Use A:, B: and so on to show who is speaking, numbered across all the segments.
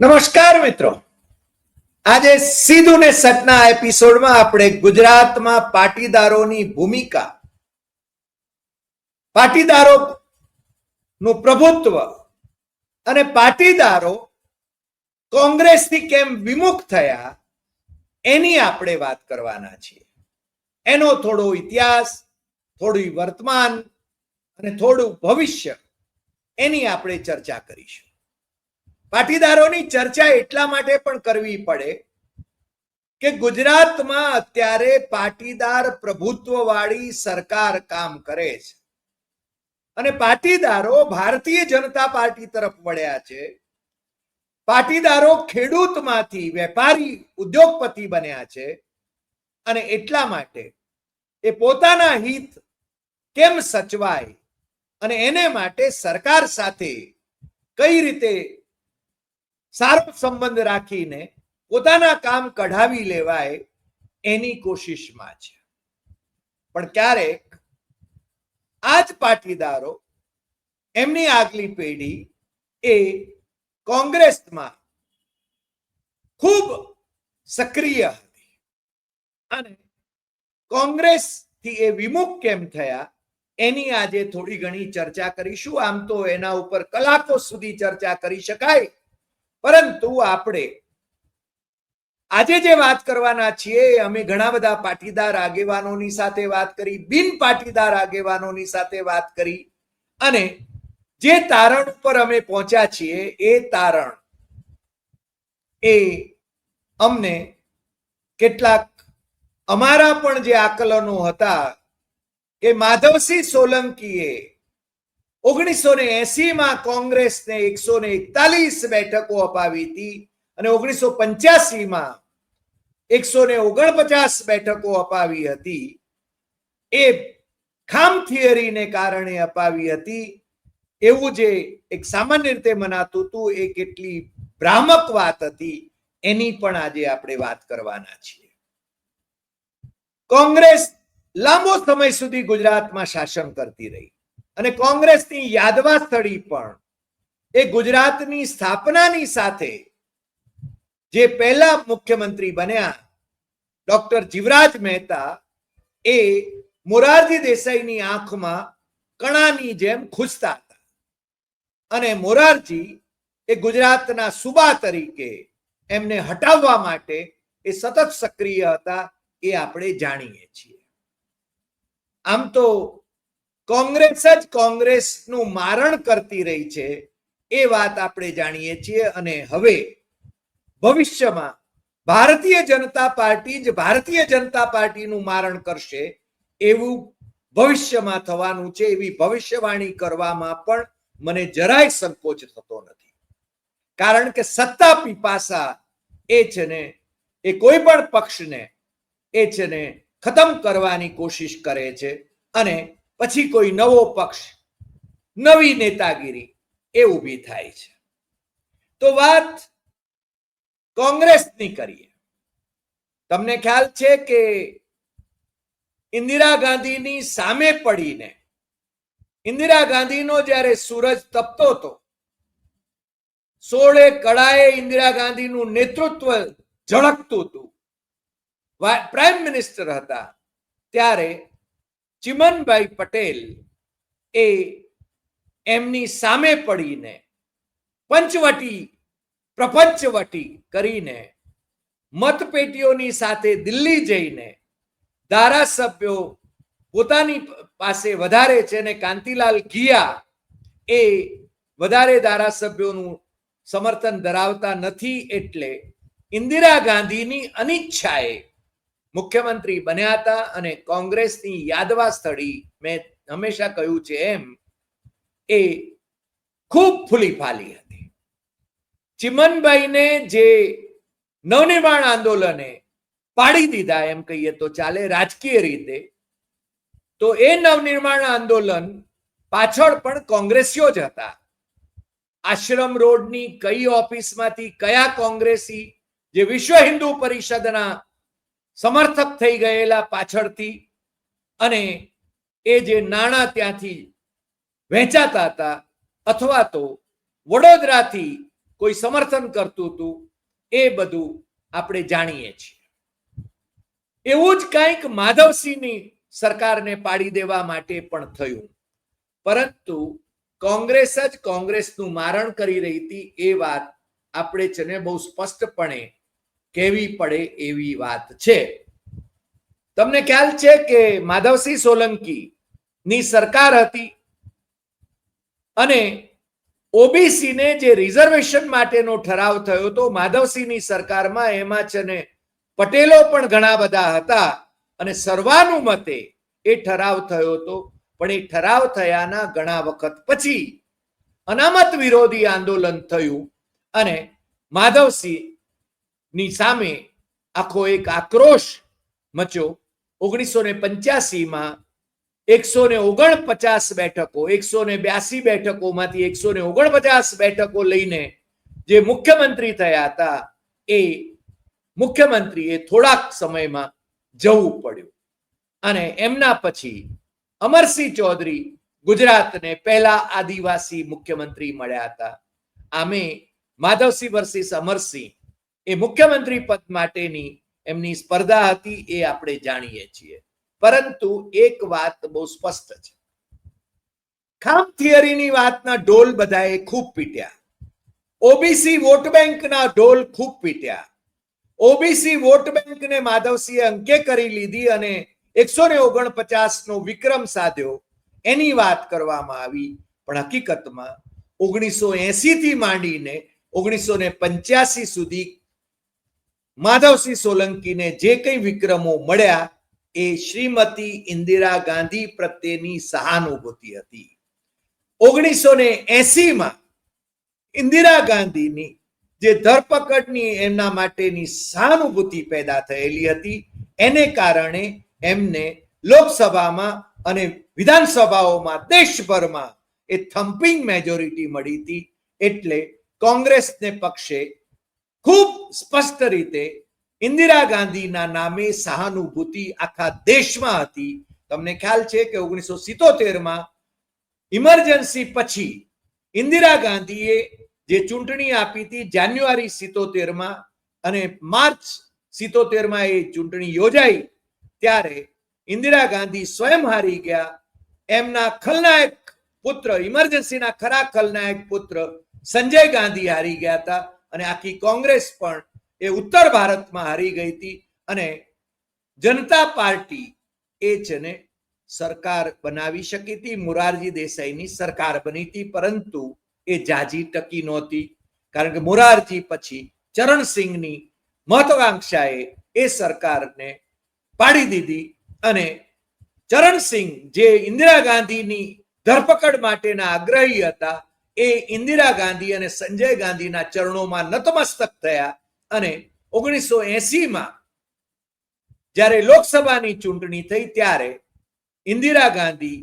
A: નમસ્કાર મિત્રો. આજે સીધું ને સતના એપિસોડમાં આપણે ગુજરાતમાં પાટીદારોની ભૂમિકા પાટીદારો નું પ્રભુત્વ અને પાટીદારો કોંગ્રેસથી કેમ વિમુખ થયા એની આપણે વાત કરવાના છીએ. એનો થોડો ઇતિહાસ, થોડું વર્તમાન અને થોડું ભવિષ્ય એની આપણે ચર્ચા કરીશું. પાટીદારોની ચર્ચા એટલા માટે પણ કરવી પડે કે ગુજરાતમાં અત્યારે પાટીદાર પ્રભુત્વ વાળી સરકાર કામ કરે છે. અને પાટીદારો ભારતીય જનતા પાર્ટી તરફ વળ્યા છે. પાટીદારો ખેડૂતમાંથી વેપારી, ઉદ્યોગપતિ બન્યા છે. અને એટલા માટે એ પોતાના હિત કેમ સચવાય? અને એને માટે સરકાર સાથે કઈ રીતે સારો સંબંધ રાખીને પોતાના કામ કઢાવી લેવાય એની કોશિશમાં છે. પણ ક્યારેક આ જ પાટીદારો એમની આગલી પેઢી એ કોંગ્રેસમાં ખૂબ સક્રિય હતી. અને કોંગ્રેસથી એ વિમુખ કેમ થયા એની આજે થોડી ઘણી ચર્ચા કરીશું. આમ તો એના ઉપર કલાકો સુધી ચર્ચા કરી શકાય. પરંતુ આપણે આજે જે વાત કરવાના છીએ, અમે ઘણા બધા પાટીદાર આગેવાનોની સાથે વાત કરી, બિન પાટીદાર આગેવાનોની સાથે વાત કરી અને જે તારણ ઉપર અમે પહોંચ્યા છીએ, એ તારણ એ અમને કેટલાક અમારા પણ જે આકલનો હતા કે માધવસિંહ સોલંકીએ ઓગણીસો ને એસી માં કોંગ્રેસને એકસો ને એકતાલીસ બેઠકો અપાવી હતી અને ઓગણીસો પંચ્યાસી માં એકસો ને ઓગણપચાસ બેઠકો અપાવી હતી. એ ખામ થિયરીને કારણે અપાવી હતી. એવું જે એક સામાન્ય રીતે મનાતું હતું, એ કેટલી ભ્રામક વાત હતી, એની પણ આજે આપણે વાત કરવાના છીએ. કોંગ્રેસ લાંબો સમય સુધી ગુજરાતમાં શાસન કરતી રહી. અને કોંગ્રેસની યાદવા સ્થળી પણ એ ગુજરાતની સ્થાપનાની સાથે જે પહેલા મુખ્યમંત્રી બન્યા, ડોક્ટર જીવરાજ મહેતા, એ મોરારજી દેસાઈની આંખમાં કણાની જેમ ખૂજતા હતા. અને મોરારજી એ ગુજરાતના સુબા તરીકે એમને હટાવવા માટે એ સતત સક્રિય હતા એ આપણે જાણીએ છીએ. આમ તો કોંગ્રેસ જ કોંગ્રેસનું મારણ કરતી રહી છે, એ વાત આપણે જાણીએ છીએ. અને હવે ભવિષ્યમાં ભારતીય જનતા પાર્ટી જ ભારતીય જનતા પાર્ટીનું મારણ કરશે એવું ભવિષ્યમાં થવાનું છે, એવી ભવિષ્યવાણી કરવામાં પણ મને જરાય સંકોચ થતો નથી. કારણ કે સત્તા પીપાસા એ છે ને, એ કોઈ પણ પક્ષને એ છે ને ખતમ કરવાની કોશિશ કરે છે. અને પછી કોઈ નવો પક્ષ, નવી નેતાગીરી એ ઊભી થાય છે. તો વાત કોંગ્રેસની કરીએ. તમને ખ્યાલ છે કે ઇન્દિરા ગાંધીની સામે પડીને, ઇન્દિરા ગાંધીનો જ્યારે સૂરજ તપતો હતો, સોળે કળાએ ઇન્દિરા ગાંધીનું નેતૃત્વ ઝળકતું હતું. પ્રાઇમ મિનિસ્ટર હતા ત્યારે ચિમનભાઈ પટેલ એ એમની સામે પડીને પંચવટી, પ્રપંચવટી કરીને મતપેટીઓની સાથે દિલ્હી જઈને ધારાસભ્યો પોતાની પાસે વધારે છે ને કાંતિલાલ ઘિયા એ વધારે ધારાસભ્યોનું સમર્થન ધરાવતા નથી એટલે ઇન્દિરા ગાંધીની અનિચ્છાએ મુખ્યમંત્રી બન્યા હતા અને કોંગ્રેસની યાદવા સ્થળી મેં હંમેશા કહ્યું છે એમ, એ ખૂબ ફૂલી ફાલી હતી. ચિમનભાઈને જે નવનિર્માણ આંદોલને પાડી દીધા એમ કહીએ તો ચાલે રાજકીય રીતે, તો એ નવનિર્માણ આંદોલન પાછળ પણ કોંગ્રેસીઓ જ હતા. આશ્રમ રોડની કઈ ઓફિસમાંથી કયા કોંગ્રેસી, જે વિશ્વ હિન્દુ પરિષદના સમર્થક થઈ ગયેલા પાછળથી અને એ જે નાણાં ત્યાંથી વહેંચાતા હતા અથવા તો વડોદરાથી કોઈ સમર્થન કરતું હતું, એ બધું આપણે જાણીએ છીએ. એવું જ કંઈક માધવસિંહની સરકારને પાડી દેવા માટે પણ થયું. પરંતુ કોંગ્રેસ જ કોંગ્રેસનું મારણ કરી રહી હતી, એ વાત આપણે છે ને બહુ સ્પષ્ટપણે કહેવી પડે એવી વાત છે. તમને ખ્યાલ છે કે માધવસિંહ સોલંકી ની સરકાર હતી અને ઓબીસી ને જે રિઝર્વેશન માટેનો ઠરાવ થયો હતો માધવસિંહની સરકારમાં એમાં છે પટેલો પણ ઘણા બધા હતા અને સર્વાનુમતે એ ઠરાવ થયો હતો પણ એ ઠરાવ થયાના ઘણા વખત પછી અનામત વિરોધી આંદોલન થયું અને માધવસિંહ ની સામે આખો એક આક્રોશ મચ્યો. ઓગણીસો ને પંચ્યાસીમાં એકસો ને ઓગણપચાસ બેઠકો, એકસો ને બ્યાસી બેઠકોમાંથી એકસો ને ઓગણપચાસ બેઠકો લઈને જે મુખ્યમંત્રી થયા હતા, એ મુખ્યમંત્રીએ થોડાક સમયમાં જવું પડ્યું. અને એમના પછી અમરસિંહ ચૌધરી ગુજરાતને પહેલા આદિવાસી મુખ્યમંત્રી મળ્યા હતા. આમે માધવસિંહ વર્સિસ અમરસિંહ એ મુખ્યમંત્રી પદ માટેની એમની સ્પર્ધા હતી એ આપણે જાણીએ છીએ. પરંતુ એક વાત બહુ સ્પષ્ટ છે. ખામ થિયરીની વાતના ઢોલ બધાએ ખૂબ પીટ્યા. ઓબીસી વોટ બેંકના ઢોલ ખૂબ પીટ્યા. ઓબીસી વોટ બેંકને માધવસિંહે અંકે કરી લીધી અને એકસો ને ઓગણપચાસ નો વિક્રમ સાધ્યો. એની વાત કરવામાં આવી, પણ હકીકતમાં ઓગણીસો એસી થી માંડીને ઓગણીસો ને પંચ્યાસી સુધી માધવસિંહ સોલંકીને જે કંઈ વિક્રમો મળ્યા, એ શ્રીમતી ઇન્દિરા ગાંધી પ્રત્યેની સહાનુભૂતિ હતી. ઓગણીસો ને એસીમાં ઇન્દિરા ગાંધીની જે ધરપકડની એમના માટેની સહાનુભૂતિ પેદા થયેલી હતી, એને કારણે એમને લોકસભામાં અને વિધાનસભાઓમાં દેશભરમાં એ થમ્પિંગ મેજોરિટી મળી હતી, એટલે કોંગ્રેસને પક્ષે ખૂબ સ્પષ્ટ રીતે ઇન્દિરા ગાંધીના નામે સહાનુભૂતિ આખા દેશમાં હતી. તમને ખ્યાલ છે કે ઓગણીસો સિત્તોતેરમાં ઇમરજન્સી પછી ઇન્દિરા ગાંધીએ જે ચૂંટણી આપી હતી જાન્યુઆરી સિત્તોતેરમાં અને માર્ચ સિત્તોતેરમાં એ ચૂંટણી યોજાઈ ત્યારે ઇન્દિરા ગાંધી સ્વયં હારી ગયા. એમના ખલનાયક પુત્ર, ઇમરજન્સીના ખરા ખલનાયક પુત્ર સંજય ગાંધી હારી ગયા હતા. અને આખી કોંગ્રેસ પણ એ ઉત્તર ભારતમાં હારી ગઈ હતી અને જનતા પાર્ટી એ છે સરકાર બનાવી શકી હતી. મોરારજી દેસાઈની સરકાર બની હતી, પરંતુ એ જાજી ટકી નહોતી. કારણ કે મોરારજી પછી ચરણસિંહની મહત્વાકાંક્ષાએ એ સરકારને પાડી દીધી અને ચરણસિંહ જે ઇન્દિરા ગાંધીની ધરપકડ માટેના આગ્રહી હતા એ ઇન્દિરા ગાંધી અને સંજય ગાંધીના ચરણોમાં નતમસ્તક થયા અને ઓગણીસો એસીમાં જ્યારે લોકસભાની ચૂંટણી થઈ ત્યારે ઇન્દિરા ગાંધી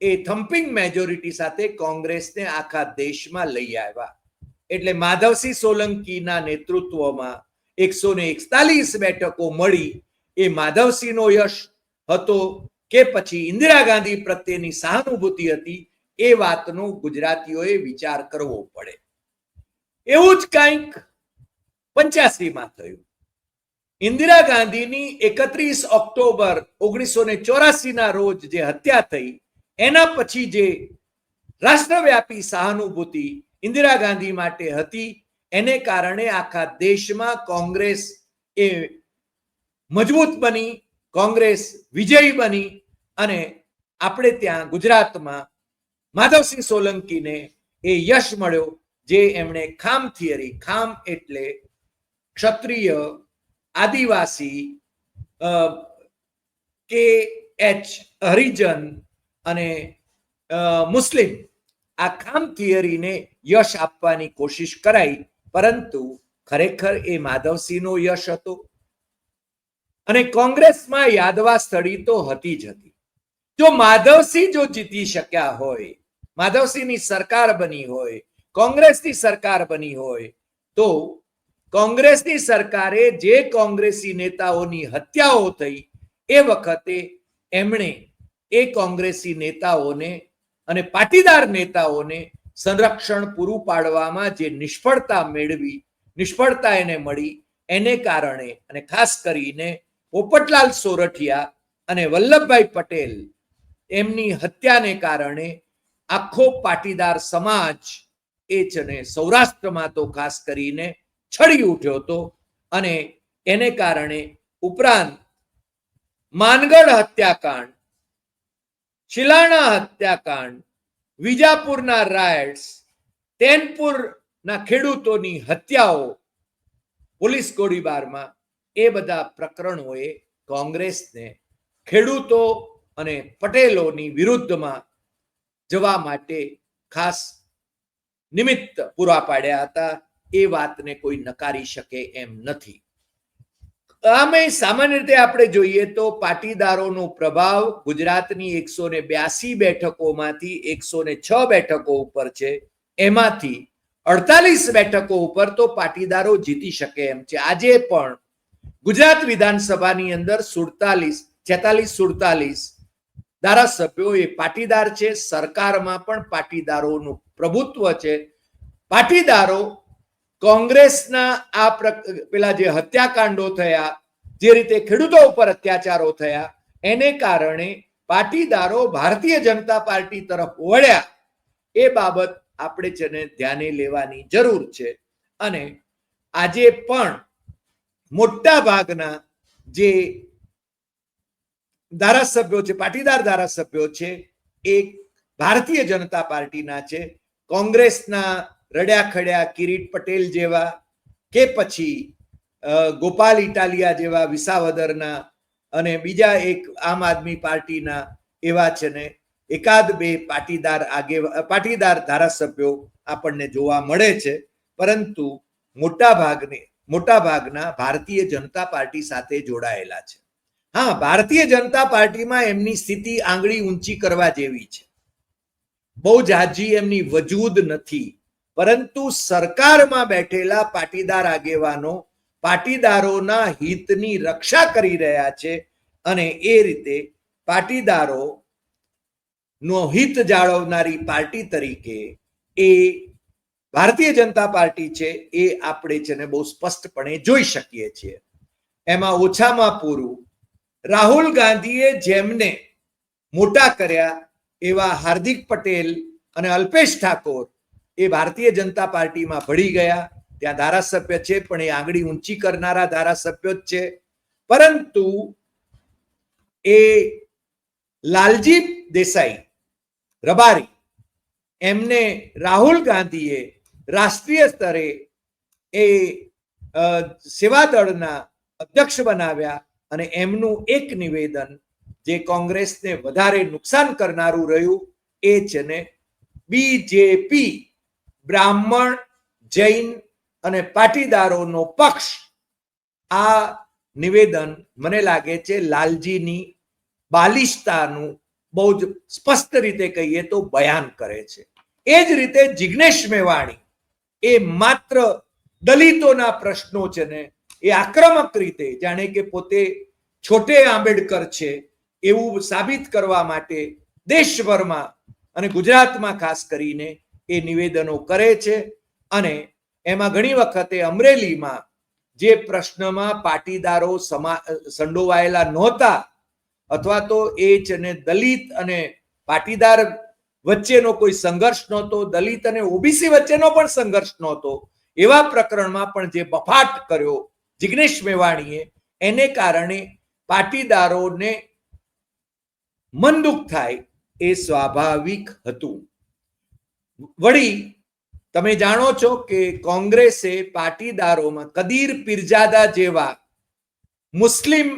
A: એ થમ્પિંગ મેજોરિટી સાથે કોંગ્રેસને આખા દેશમાં લઈ આવ્યા. એટલે માધવસિંહ સોલંકીના નેતૃત્વમાં એકસો ને એકતાલીસ બેઠકો મળી એ માધવસિંહનો યશ હતો કે પછી ઇન્દિરા ગાંધી પ્રત્યેની સહાનુભૂતિ હતી એ વાતનો ગુજરાતીઓએ વિચાર કરવો પડે. એવું જ કંઈક પંચ્યાસીમાં થયું. ઇન્દિરા ગાંધીની એકત્રીસ ઓક્ટોબર ઓગણીસો ને ચોરાસી ના રોજ જે હત્યા થઈ, એના પછી જે રાષ્ટ્રવ્યાપી સહાનુભૂતિ ઇન્દિરા ગાંધી માટે હતી, એને કારણે આખા દેશમાં કોંગ્રેસ એ મજબૂત બની, કોંગ્રેસ વિજયી બની અને આપણે ત્યાં ગુજરાતમાં માધવસિંહ સોલંકીને એ યશ મળ્યો, જે એમણે ખામ થિયરી, ખામ એટલે ક્ષત્રિય આદિવાસી કે એચ, હરિજન અને મુસ્લિમ. આ ખામ થિયરીને યશ આપવાની કોશિશ કરાઈ, પરંતુ ખરેખર એ માધવસિંહનો યશ હતો. અને કોંગ્રેસમાં યાદવા સ્થળી તો હતી જ હતી. જો માધવસિંહ જો જીતી શક્યા હોય, માધવસિંહની સરકાર બની હોય, કોંગ્રેસની સરકાર બની હોય, તો કોંગ્રેસની સરકારે જે કોંગ્રેસી નેતાઓની હત્યાઓ થઈ, એ વખતે એમણે એ કોંગ્રેસી નેતાઓને અને પાટીદાર નેતાઓને સંરક્ષણ પૂરું પાડવામાં જે નિષ્ફળતા મેળવી, નિષ્ફળતા એને મળી, એને કારણે અને ખાસ કરીને પોપટલાલ સોરઠિયા અને વલ્લભભાઈ પટેલ એમની હત્યાને કારણે આખો પાટીદાર સમાજ એ છે સૌરાષ્ટ્રમાં તો ખાસ કરીને છડી ઉઠ્યો હતો અને એને કારણે ઉપરાંત માનગઢ હત્યાકાંડ, શિલાણા હત્યાકાંડ, વિજાપુરના રાયટ્સ તેનપુરના ખેડૂતોની હત્યાઓ પોલીસ ગોળીબારમાં એ બધા પ્રકરણોએ કોંગ્રેસને ખેડૂતો અને પટેલોની વિરુદ્ધમાં જવા માટે ખાસ નિમિત્ત પૂરા પાડ્યા હતા. એ વાતને કોઈ નકારી શકે એમ નથી. આમે સામાન્ય રીતે આપણે જોઈએ તો પાટીદારોનો પ્રભાવ ગુજરાતની એકસો ને બ્યાસી બેઠકોમાંથી એકસો ને છ બેઠકો ઉપર છે. એમાંથી અડતાલીસ બેઠકો ઉપર તો પાટીદારો જીતી શકે એમ છે. આજે પણ ગુજરાત વિધાનસભાની અંદર સુડતાલીસ, છેતાલીસ સુડતાલીસ ધારાસભ્યો એ પાટીદાર છે, સરકારમાં પણ પાટીદારોનું પ્રભુત્વ છે. પાટીદારો કોંગ્રેસના આ પેલા જે હત્યાકાંડો થયા, જે રીતે ખેડૂતો ઉપર અત્યાચારો થયા, એને કારણે પાટીદારો ભારતીય જનતા પાર્ટી તરફ વળ્યા. એ બાબત આપણે જેને ધ્યાને લેવાની જરૂર છે. અને આજે પણ મોટા ભાગના જે ધારાસભ્યો છે, પાટીદાર ધારાસભ્યો છે એ ભારતીય જનતા પાર્ટીના છે, કોંગ્રેસના રડ્યા ખડ્યા કિરીટ પટેલ જેવા કે પછી ગોપાલ ઇટાલિયા જેવા વિસાવદરના અને બીજા એક આમ આદમી પાર્ટીના એવા છે ને, એકાદ બે પાટીદાર આગે પાટીદાર ધારાસભ્યો આપણને જોવા મળે છે. પરંતુ મોટા ભાગને મોટા ભાગના ભારતીય જનતા પાર્ટી સાથે જોડાયેલા છે. હા, ભારતીય જનતા પાર્ટીમાં એમની સ્થિતિ આંગળી ઊંચી કરવા જેવી છે. બહુ જાજી એમની વજૂદ નથી. પરંતુ સરકારમાં બેઠેલા પાટીદાર આગેવાનો પાટીદારોના હિતની રક્ષા કરી રહ્યા છે અને એ રીતે પાટીદારો નો હિત જાળવનારી પાર્ટી તરીકે એ ભારતીય જનતા પાર્ટી છે એ આપણે છે ને બહુ સ્પષ્ટપણે જોઈ શકીએ છીએ. એમાં ઓછામાં પૂરું રાહુલ ગાંધીએ જેમને મોટા કર્યા એવા હાર્દિક પટેલ અને અલ્પેશ ઠાકોર એ ભારતીય જનતા પાર્ટીમાં ભળી ગયા. ત્યાં ધારાસભ્ય છે, પણ એ આંગળી ઊંચી કરનારા ધારાસભ્યો જ છે. પરંતુ એ લાલજી દેસાઈ, રબારી, એમને રાહુલ ગાંધીએ રાષ્ટ્રીય સ્તરે એ સેવા સેવાદળના અધ્યક્ષ બનાવ્યા. અને એમનું એક નિવેદન જે કોંગ્રેસને વધારે નુકસાન કરનારું રહ્યું, એ છે ને બીજેપી બ્રાહ્મણ, જૈન અને પાટીદારોનો પક્ષ. આ નિવેદન મને લાગે છે લાલજીની બાલિશતાનું બહુ જ સ્પષ્ટ રીતે કહીએ તો બયાન કરે છે. એ જ રીતે જિગ્નેશ મેવાણી એ માત્ર દલિતોના પ્રશ્નો છે ને એ આક્રમક રીતે જાણે કે પોતે છોટે આંબેડકર છે એવું સાબિત કરવા માટે દેશભરમાં અને ગુજરાતમાં ખાસ કરીને એ નિવેદનો કરે છે અને એમાં ઘણી વખતે અમરેલીમાં જે પ્રશ્નમાં પાટીદારો સમા, સંડોવાયેલા નહોતા અથવા તો એ જ ને દલિત અને પાટીદાર વચ્ચેનો કોઈ સંઘર્ષ નહોતો, દલિત અને ઓબીસી વચ્ચેનો પણ સંઘર્ષ નહોતો, એવા પ્રકરણમાં પણ જે બફાટ કર્યો જિગ્નેશ મેવાણીએ એને કારણે પાટીદારોને મન દુઃખ થાય એ સ્વાભાવિક હતું. વળી, તમે જાણો છો કે કોંગ્રેસે પાટીદારોમાં કદીર પીરજાદા જેવા મુસ્લિમ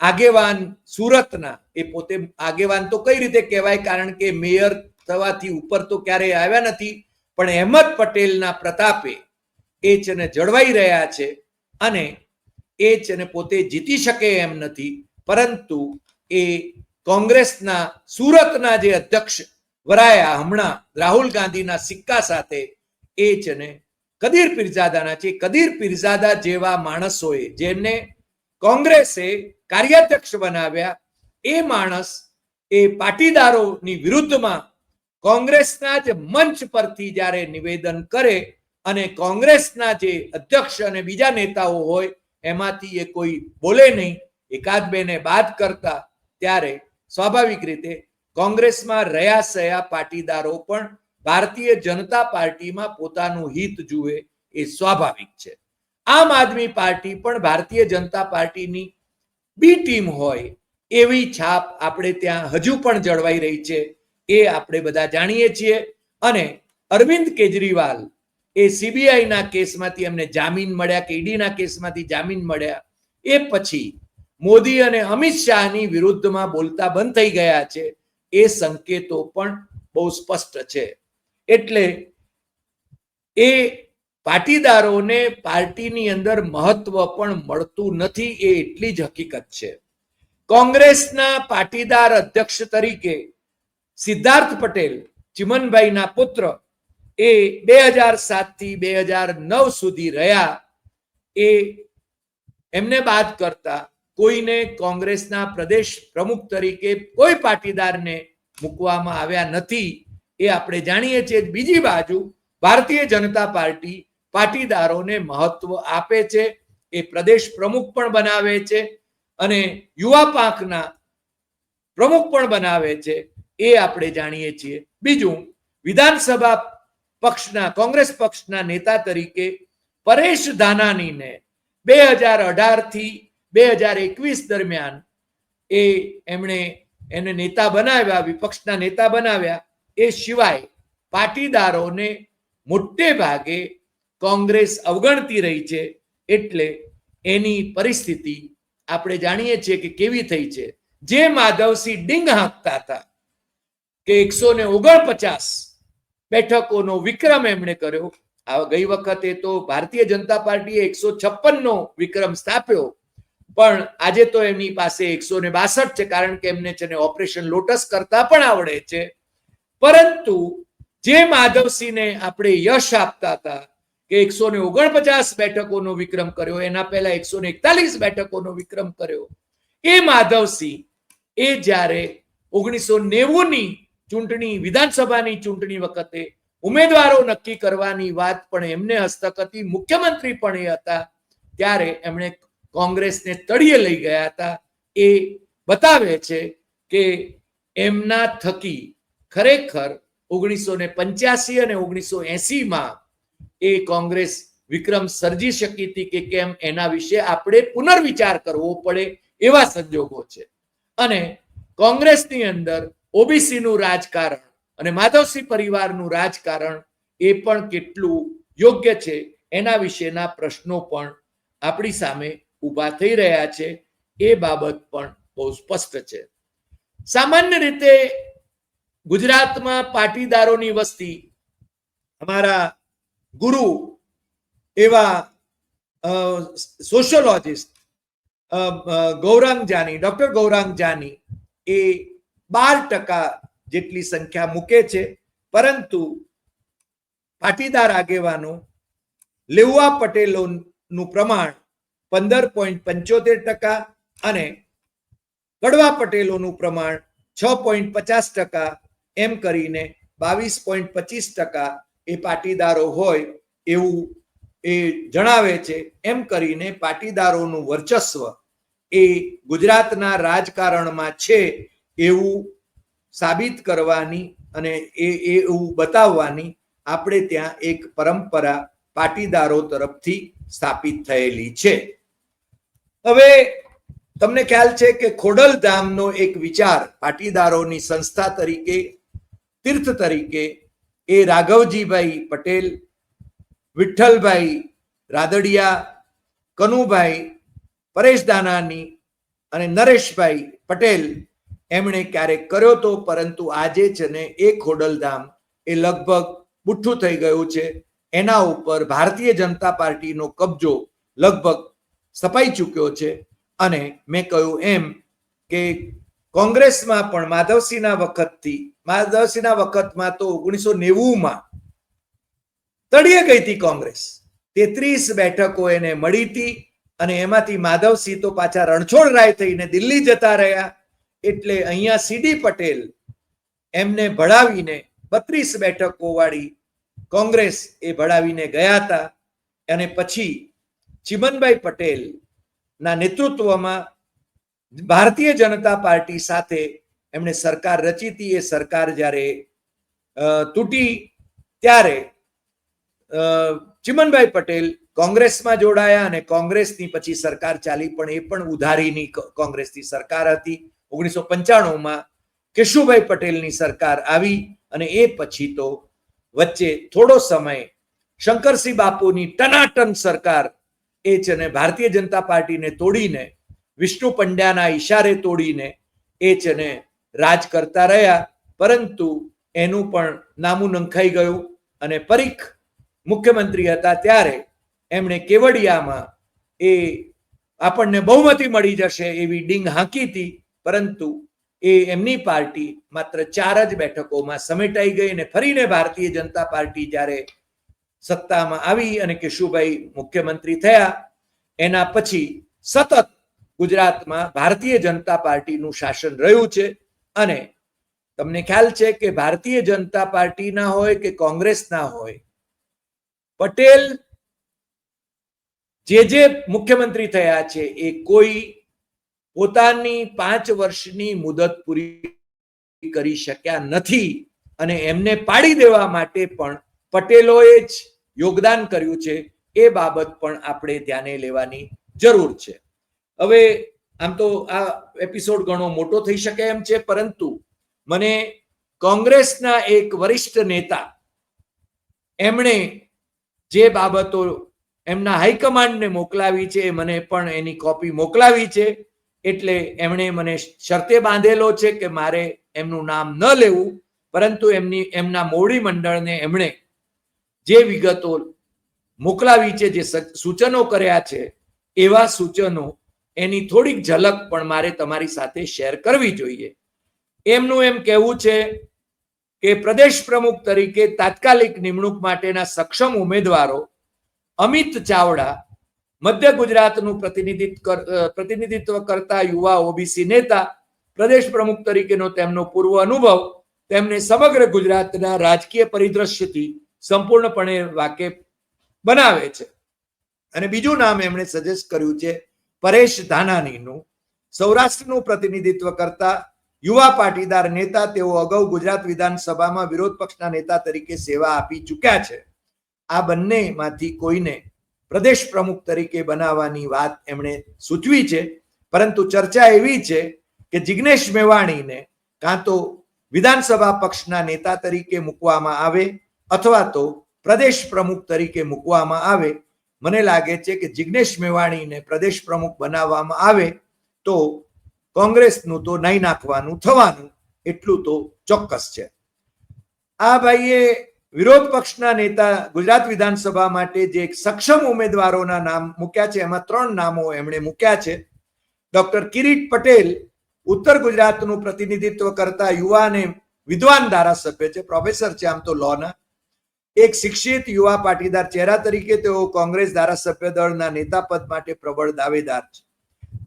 A: આગેવાન સુરતના, એ પોતે આગેવાન તો કઈ રીતે કહેવાય? કારણ કે મેયર થવાથી ઉપર તો ક્યારેય આવ્યા નથી, પણ અહેમદ પટેલના પ્રતાપે એ છે ને જળવાઈ રહ્યા છે અને એ છે ને પોતે જીતી શકે એમ નથી. પરંતુ એ કોંગ્રેસના સુરતના જે અધ્યક્ષ વરાયા હમણાં રાહુલ ગાંધીના સિક્કા સાથે એ જ ને કદીર પીરઝાદાના છે. કદીર પીરઝાદા જેવા માણસોએ જેમને કોંગ્રેસે કાર્યાધ્યક્ષ બનાવ્યા, એ માણસ એ પાટીદારોની વિરુદ્ધમાં કોંગ્રેસના જ મંચ પરથી જ્યારે નિવેદન કરે અને કોંગ્રેસના જે અધ્યક્ષ અને બીજા નેતાઓ હોય એમાંથી એ કોઈ બોલે નહીં, એકાદ બેને બાદ કરતા ત્યારે સ્વાભાવિક રીતે કોંગ્રેસમાં રહ્યા સયા પાટીદારો પણ ભારતીય જનતા પાર્ટીમાં પોતાનું હિત જુએ એ સ્વાભાવિક છે. આમ આદમી પાર્ટી પણ ભારતીય જનતા પાર્ટીની બી ટીમ હોય એવી છાપ આપણે ત્યાં હજુ પણ જળવાઈ રહી છે એ આપણે બધા જાણીએ છીએ. અને અરવિંદ કેજરીવાલ એ સીબીઆઈ ના કેસમાંથી એમને જામીન મળ્યા કે ઈડીના કેસમાંથી જામીન મળ્યા, એ પછી મોદી અને અમિત શાહની વિરુદ્ધમાં બોલતા બંધ થઈ ગયા છે, એ સંકેતો પણ બહુ સ્પષ્ટ છે. એટલે એ પાટીદારોને પાર્ટીની અંદર મહત્વ પણ મળતું નથી, એ એટલી જ હકીકત છે. કોંગ્રેસના પાટીદાર અધ્યક્ષ તરીકે સિદ્ધાર્થ પટેલ, ચિમનભાઈના પુત્ર એ બે હજાર સાતથી બે હજાર નવ સુધી રહ્યા એ એમને બાદ કરતા કોઈને કોંગ્રેસના પ્રદેશ પ્રમુખ તરીકે કોઈ પાટીદારને મૂકવામાં આવ્યા નથી એ આપણે જાણીએ છીએ. બીજી બાજુ ભારતીય જનતા પાર્ટી પાટીદારોને મહત્વ આપે છે, એ પ્રદેશ પ્રમુખ પણ બનાવે છે અને યુવા પાંખના પ્રમુખ પણ બનાવે છે, એ આપણે જાણીએ છીએ. બીજું, વિધાનસભા પક્ષના, કોંગ્રેસ પક્ષના નેતા તરીકે પરેશ ધાનાનીને બે હજાર અઢારથી બે હજાર એકવીસ દરમિયાન એ એમણે એને નેતા બનાવ્યા, વિપક્ષના નેતા બનાવ્યા. એ સિવાય પાટીદારોને મોટે ભાગે કોંગ્રેસ અવગણતી રહી છે એટલે એની પરિસ્થિતિ આપણે જાણીએ છીએ કે કેવી થઈ છે. જે માધવસિંહ ડિંગ હાંકતા હતા કે એકસો ને ઓગણપચાસ બેઠકોનો વિક્રમ એમણે કર્યો. ગઈ વખતે તો ભારતીય જનતા પાર્ટીએ એકસો છપ્પન નો વિક્રમ સ્થાપ્યો. પણ આજે તો એમની પાસે એકસો ને બાસઠ છે, કારણ કે એમને છે ને ઓપરેશન લોટસ કરતા પણ આવડે છે. પરંતુ જે માધવસિંહને આપણે યશ આપતા હતા કે એકસો ને ઓગણપચાસ બેઠકોનો વિક્રમ કર્યો, એના પહેલા એકસો ને એકતાલીસ બેઠકોનો વિક્રમ કર્યો, એ માધવસિંહ એ જ્યારે ઓગણીસો નેવું ની ચૂંટણી, વિધાનસભાની ચૂંટણી વખતે ઉમેદવારો નક્કી કરવાની વાત પણ એમને હસ્તક હતી. મુખ્યમંત્રી પણ એ હતા. ત્યારે એમણે કોંગ્રેસને તળિયે લઈ ગયા હતા. એ બતાવે છે કે એમના થકી ખરેખર ઓગણીસો ને પંચ્યાસી અને ઓગણીસો એસીમાં એ કોંગ્રેસ વિક્રમ સર્જી શકી હતી કે કેમ એના વિશે આપણે પુનર્વિચાર કરવો પડે એવા સંજોગો છે. અને કોંગ્રેસની અંદર ઓબીસી નું રાજકારણ અને માધવસિંહ પરિવારનું રાજકારણ એ પણ કેટલું યોગ્ય છે એના વિશેના પ્રશ્નો પણ આપણી સામે ઊભા થઈ રહ્યા છે. એ બાબત પણ બહુ સ્પષ્ટ છે. સામાન્ય રીતે ગુજરાતમાં પાટીદારોની વસ્તી અમારા ગુરુ એવા સોશિયોલોજિસ્ટ ગૌરાંગ જાની, ડોક્ટર ગૌરાંગ જાની એ બાર ટકા જેટલી સંખ્યા મૂકે છે. પરંતુ પાટીદાર આગેવાનો લેવા પટેલોનું પ્રમાણ પંદર પોઈન્ટ પંચોતેર ટકા અને કડવા પટેલોનું પ્રમાણ છ પોઈન્ટ પચાસ ટકા એમ કરીને બાવીસ પોઈન્ટ પચીસ ટકા એ પાટીદારો હોય એવું એ જણાવે છે. એમ કરીને પાટીદારોનું વર્ચસ્વ એ ગુજરાતના રાજકારણમાં છે એવું સાબિત કરવાની અને એ એવું બતાવવાની આપણે ત્યાં એક પરંપરા પાટીદારો તરફથી સ્થાપિત થયેલી છે. હવે તમને ખ્યાલ છે કે ખોડલધામનો એક વિચાર પાટીદારોની સંસ્થા તરીકે, તીર્થ તરીકે એ રાઘવજીભાઈ પટેલ, વિઠ્ઠલભાઈ રાદડિયા, કનુભાઈ પરેશ દાનાની અને નરેશભાઈ પટેલ એમણે ક્યારેક કર્યો તો, પરંતુ આજે છે ને એ ખોડલધામ એ લગભગ બુઠ્ઠું થઈ ગયું છે. એના ઉપર ભારતીય જનતા પાર્ટીનો કબજો લગભગ સપાઈ ચૂક્યો છે. અને મેં કહ્યું એમ કે કોંગ્રેસમાં પણ માધવસિંહના વખતથી, માધવસિંહના વખતમાં તો ઓગણીસો નેવુંમાં તળિયે ગઈ હતી કોંગ્રેસ. તેત્રીસ બેઠકો એને મળી હતી અને એમાંથી માધવસિંહ તો પાછા રણછોડ રાય થઈને દિલ્હી જતા રહ્યા. એટલે અહીંયા સીડી પટેલ એમને ભળાવીને બત્રીસ બેઠકો વાળી કોંગ્રેસ એ ભળાવીને ગયા હતા. અને પછી ચિમનભાઈ પટેલ ના નેતૃત્વમાં ભારતીય જનતા પાર્ટી સાથે એમણે સરકાર રચી હતી. એ સરકાર જ્યારે તૂટી ત્યારે ચિમનભાઈ પટેલ કોંગ્રેસમાં જોડાયા અને કોંગ્રેસની પછી સરકાર ચાલી પણ એ પણ ઉધારીની કોંગ્રેસની સરકાર હતી. ઓગણીસો પંચાણુંમાં કેશુભાઈ પટેલની સરકાર આવી અને એ પછી તો વચ્ચે થોડો સમય શંકરસિંહ બાપુની ટનાટન સરકાર એ છે ને ભારતીય જનતા પાર્ટીને તોડીને, વિષ્ણુ પંડ્યાના ઈશારે તોડીને એ છે ને રાજ કરતા રહ્યા. પરંતુ એનું પણ નામું નંખાઈ ગયું અને પરીખ મુખ્યમંત્રી હતા ત્યારે એમણે કેવડિયામાં એ આપણને બહુમતી મળી જશે એવી ડીંગ હાંકી હતી. પરંતુ એ એમની પાર્ટી માત્ર ચાર જ બેઠકોમાં સમેટાઈ ગઈ અને ફરીને ભારતીય જનતા પાર્ટી જ્યારે સત્તામાં આવી અને કેશુભાઈ મુખ્યમંત્રી થયા, એના પછી સતત ગુજરાતમાં ભારતીય જનતા પાર્ટીનું શાસન રહ્યું છે. અને તમને ખ્યાલ છે કે ભારતીય જનતા પાર્ટીના હોય કે કોંગ્રેસના હોય, પટેલ જે જે મુખ્યમંત્રી થયા છે, એ કોઈ પોતાની પાંચ વર્ષની મુદત પૂરી કરી શક્યા નથી અને એમને પાડી દેવા માટે પણ પટેલોએ જ યોગદાન કર્યું છે. એ બાબત પણ આપણે ધ્યાને લેવાની જરૂર છે. હવે આમ તો આ એપિસોડ ઘણો મોટો થઈ શકે એમ છે, પરંતુ મને કોંગ્રેસના એક વરિષ્ઠ નેતા એમણે જે બાબતો એમના હાઈકમાન્ડને મોકલાવી છે મને પણ એની કોપી મોકલાવી છે. એટલે એમણે મને શરતે બાંધેલો છે કે મારે એમનું નામ ન લેવું, પરંતુ એમની, એમના મોવડી મંડળને એમણે જે વિગતો મોકલાવી છે, જે સૂચનો કર્યા છે, એવા સૂચનો એની થોડીક ઝલક પણ મારે તમારી સાથે શેર કરવી જોઈએ. એમનું એમ કહેવું છે કે પ્રદેશ પ્રમુખ તરીકે તાત્કાલિક નિમણૂક માટેના સક્ષમ ઉમેદવારો અમિત ચાવડા મધ્ય ગુજરાતનું પ્રતિનિધિત્વ પ્રતિનિધિત્વ કરતા યુવા ઓબીસી નેતા, પ્રદેશ પ્રમુખ તરીકેનો તેમનો પૂર્વ અનુભવ, તેમને સમગ્ર ગુજરાતના રાજકીય પરિદ્રશ્યથી સંપૂર્ણપણે વાકેફ બનાવે છે. અને બીજું નામ એમણે સજેસ્ટ કર્યું છે, પરેશ ધાનાનીનું સૌરાષ્ટ્રનું પ્રતિનિધિત્વ કરતા યુવા પાટીદાર નેતા તેઓ અગાઉ ગુજરાત વિધાનસભામાં વિરોધ પક્ષના નેતા તરીકે સેવા આપી ચૂક્યા છે. આ બંનેમાંથી કોઈને પ્રદેશ પ્રમુખ તરીકે બનાવવાની વાત એમણે સૂચવી છે. પરંતુ ચર્ચા એવી છે કે જિગ્નેશ મેવાણીને કાં તો વિધાનસભા પક્ષના નેતા તરીકે મૂકવામાં આવે અથવા તો પ્રદેશ પ્રમુખ તરીકે મૂકવામાં આવે. મને લાગે છે કે જિગ્નેશ મેવાણીને પ્રદેશ પ્રમુખ બનાવવામાં આવે તો કોંગ્રેસનું તો નહીં નાખવાનું થવાનું, એટલું તો ચોક્કસ છે. આ ભાઈએ વિરોધ પક્ષના નેતા ગુજરાત વિધાનસભા માટે જે સક્ષમ ઉમેદવારોના નામ મૂક્યા છે, એમાં ત્રણ નામો એમણે મૂક્યા છે. ડોક્ટર કિરીટ પટેલ ઉત્તર ગુજરાતનું પ્રતિનિધિત્વ કરતા યુવા અને વિદ્વાન ધારાસભ્ય છે, પ્રોફેસર છે આમ તો લોના. એક શિક્ષિત યુવા પાટીદાર ચહેરા તરીકે તેઓ કોંગ્રેસ ધારાસભ્ય દળના નેતા પદ માટે પ્રબળ દાવેદાર છે.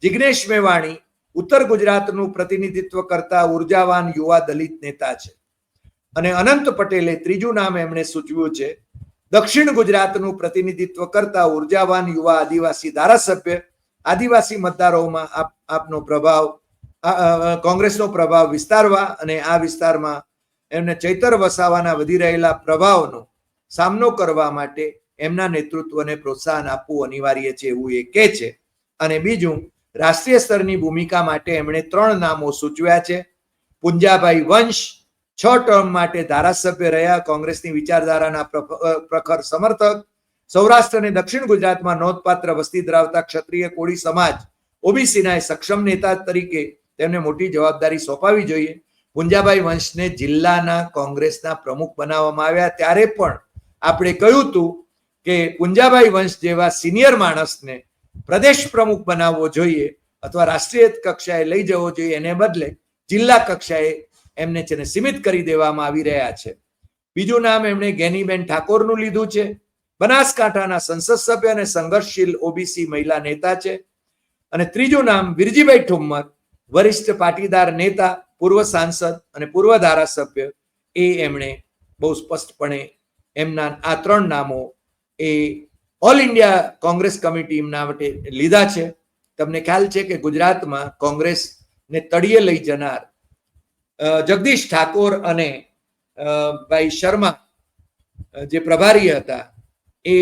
A: જિગ્નેશ મેવાણી ઉત્તર ગુજરાતનું પ્રતિનિધિત્વ કરતા ઉર્જાવાન યુવા દલિત નેતા છે. અને અનંત પટેલે ત્રીજું નામ એમણે સૂચવ્યું છે. દક્ષિણ ગુજરાતનું પ્રતિનિધિત્વ કરતા ઉર્જાવાન યુવા આદિવાસી ધારાસભ્ય, આદિવાસી મતદારોમાં આપ, આપનો પ્રભાવ કોંગ્રેસનો પ્રભાવ વિસ્તારવા અને આ વિસ્તારમાં એમને ચૈતર વસાવાના વધી રહેલા પ્રભાવનો સામનો કરવા માટે એમના નેતૃત્વને પ્રોત્સાહન આપવું અનિવાર્ય છે એવું એ કહે છે. અને બીજું, રાષ્ટ્રીય સ્તરની ભૂમિકા માટે એમણે ત્રણ નામો સૂચવ્યા છે. પુંજાભાઈ વંશ છ ટર્મ માટે ધારાસભ્ય રહ્યા કોંગ્રેસની વિચારધારાના પ્રખ- પ્રખર સમર્થક. સૌરાષ્ટ્ર અને દક્ષિણ ગુજરાતમાં નોંધપાત્ર વસ્તી ધરાવતા ક્ષત્રિય કોળી સમાજ ઓબીસીના સક્ષમ નેતા તરીકે તેમને મોટી જવાબદારી સોંપાવી જોઈએ. પુંજાભાઈ વંશને જિલ્લાના કોંગ્રેસના પ્રમુખ બનાવવામાં આવ્યા ત્યારે પણ આપણે કહ્યું હતું કે પુંજાભાઈ વંશ જેવા સિનિયર માણસને પ્રદેશ પ્રમુખ બનાવવો જોઈએ અથવા રાષ્ટ્રીય કક્ષાએ લઈ જવો જોઈએ. એને બદલે જિલ્લા કક્ષાએ એમને છે ને સીમિત કરી દેવામાં આવી રહ્યા છે. બીજું નામ એમણે ગેનીબેન ઠાકોરનું લીધું છે. બનાસકાંઠાના સંસદ સભ્ય અને સંઘર્ષશીલ ઓબીસી મહિલા નેતા છે. અને ત્રીજું નામ વિરજીભાઈ ઠુમ્મર, વરિષ્ઠ પાટીદાર નેતા, પૂર્વ સાંસદ અને પૂર્વ ધારાસભ્ય એ એમણે બહુ સ્પષ્ટપણે એમના આ ત્રણ નામો એ ઓલ ઇન્ડિયા કોંગ્રેસ કમિટી એમના માટે લીધા છે. તમને ખ્યાલ છે કે ગુજરાતમાં કોંગ્રેસને તળિયે લઈ જનાર જગદીશ ઠાકોર અને ભાઈ શર્મા જે પ્રભારી હતા, એ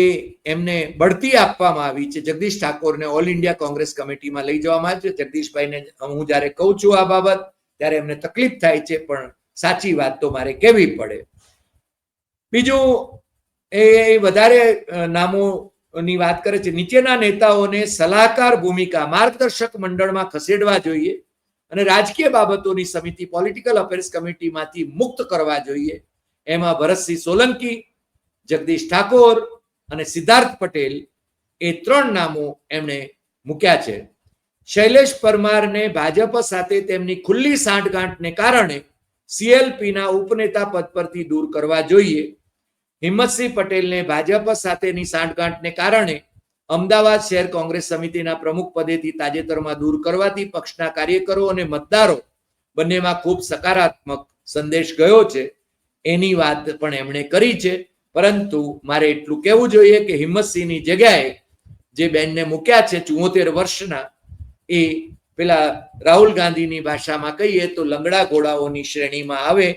A: એમને બઢતી આપવામાં આવી છે. જગદીશ ઠાકોરને ઓલ ઇન્ડિયા કોંગ્રેસ કમિટીમાં લઈ જવામાં આવ્યું છે. જગદીશભાઈને હું જ્યારે કહું છું આ બાબત, ત્યારે એમને તકલીફ થાય છે, પણ સાચી વાત તો મારે કહેવી પડે. બીજું, એ વધારે નામોની વાત કરે છે. નીચેના નેતાઓને સલાહકાર ભૂમિકા માર્ગદર્શક મંડળમાં ખસેડવા જોઈએ. અને રાજકીય બાબતોની સમિતિ પોલિટિકલ અફેર્સ કમિટીમાંથી મુક્ત કરવા જોઈએ. એમાં ભરતસિંહ સોલંકી, જગદીશ ઠાકોર અને સિદ્ધાર્થ પટેલ એ ત્રણ નામો એમણે મૂક્યા છે. શૈલેષ પરમારને ભાજપ સાથે તેમની ખુલ્લી સાંઠગાંઠને કારણે સીએલપીના ઉપનેતા પદ પરથી દૂર કરવા જોઈએ. હિંમતસિંહ પટેલને ભાજપ સાથેની સાંઠગાંઠને કારણે અમદાવાદ શહેર કોંગ્રેસ સમિતિના પ્રમુખ પદેથી તાજેતરમાં દૂર કરવાથી પક્ષના કાર્યકરો અને મતદારો બંનેમાં ખૂબ સકારાત્મક સંદેશ ગયો છે. એની વાત પણ એમણે કરી છે. પરંતુ મારે એટલું કહેવું જોઈએ કે હિંમતસિંહની જગ્યાએ જે બેનને મૂક્યા છે ચુમ્મોતેર વર્ષના, એ પેલા રાહુલ ગાંધીની ભાષામાં કહીએ તો લંગડા ઘોડાઓની શ્રેણીમાં આવે.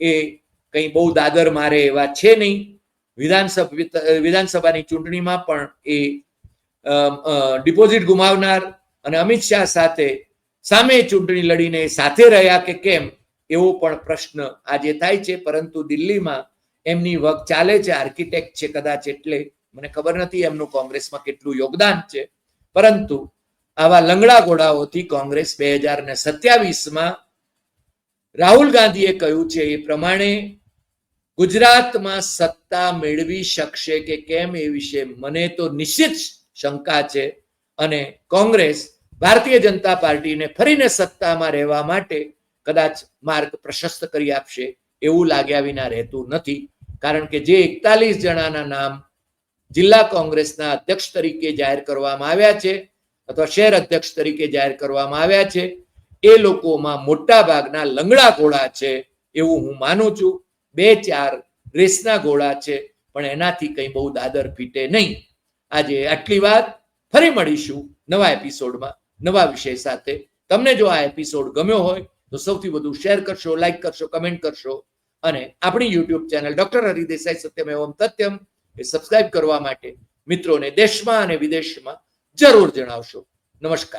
A: એ કંઈ બહુ દાદર મારે એવા છે નહીં. વિધાનસભા વિધાનસભાની ચૂંટણીમાં પણ એ ડિપોઝિટ ગુમાવનાર અને અમિત શાહ સાથે સામે ચૂંટણી લડીને સાથે રહ્યા કે કેમ, એવો પણ પ્રશ્ન આજે થાય છે, પરંતુ દિલ્હીમાં એમની વક ચાલે છે આર્કિટેક્ટ છે કદાચ એટલે મને ખબર નથી એમનું કોંગ્રેસમાં કેટલું યોગદાન છે, પરંતુ આવા લંગડા ઘોડાઓથી કોંગ્રેસ બે હજાર ને સત્યાવીસમાં રાહુલ ગાંધીએ કહ્યું છે એ પ્રમાણે ગુજરાતમાં સત્તા મેળવી શકશે કે કેમ એ વિશે મને તો નિશ્ચિત શંકા છે. અને કોંગ્રેસ ભારતીય જનતા પાર્ટીને ફરીને સત્તામાં રહેવા માટે કદાચ માર્ગ પ્રશસ્ત કરી આપશે એવું લાગ્યા વિના રહેતું નથી. કારણ કે જે એકતાલીસ જણાના નામ જિલ્લા કોંગ્રેસના અધ્યક્ષ તરીકે જાહેર કરવામાં આવ્યા છે અથવા શહેર અધ્યક્ષ તરીકે જાહેર કરવામાં આવ્યા છે, એ લોકોમાં મોટા ભાગના લંગડા ઘોડા છે એવું હું માનું છું. બે ચાર રેસના ઘોડા છે, પણ એનાથી કંઈ બહુ દાદર ફીટે નહીં. આજે આટલી વાત ફરી મળીશું નવા એપિસોડમાં, નવા વિષય સાથે. તમને જો આ એપિસોડ ગમ્યો હોય, તો સૌથી વધુ શેર કરશો, લાઈક કરશો, કમેન્ટ કરશો. અને આપણી YouTube channel doctor Hari Desai Satyam Evam Tathyam એ સબસ્ક્રાઇબ કરવા માટે મિત્રોને દેશમાં અને વિદેશમાં જરૂર જણાવશો. નમસ્કાર.